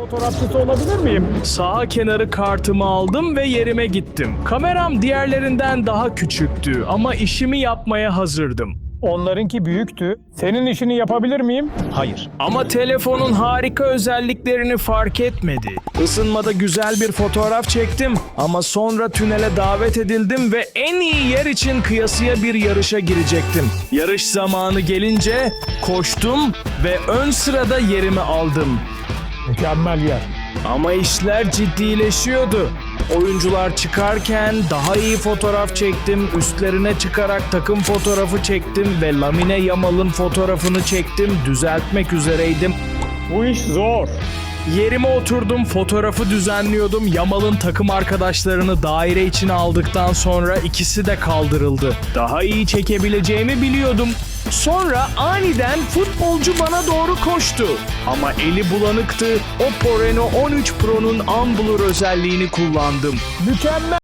Fotoğrafçısı olabilir miyim? Sağa kenarı kartımı aldım ve yerime gittim. Kameram diğerlerinden daha küçüktü ama işimi yapmaya hazırdım. Onlarınki büyüktü. Senin işini yapabilir miyim? Hayır. Ama telefonun harika özelliklerini fark etmedi. Isınmada güzel bir fotoğraf çektim ama sonra tünele davet edildim ve en iyi yer için kıyasıya bir yarışa girecektim. Yarış zamanı gelince koştum ve ön sırada yerimi aldım. Mükemmel yer. Ama işler ciddileşiyordu. Oyuncular çıkarken daha iyi fotoğraf çektim, üstlerine çıkarak takım fotoğrafı çektim ve Lamine Yamal'ın fotoğrafını çektim, düzeltmek üzereydim. Bu iş zor. Yerime oturdum, fotoğrafı düzenliyordum. Yamal'ın takım arkadaşlarını daire içine aldıktan sonra ikisi de kaldırıldı. Daha iyi çekebileceğimi biliyordum. Sonra aniden futbolcu bana doğru koştu. Ama eli bulanıktı. Oppo Reno 13 Pro'nun Ambulur özelliğini kullandım. Mükemmel.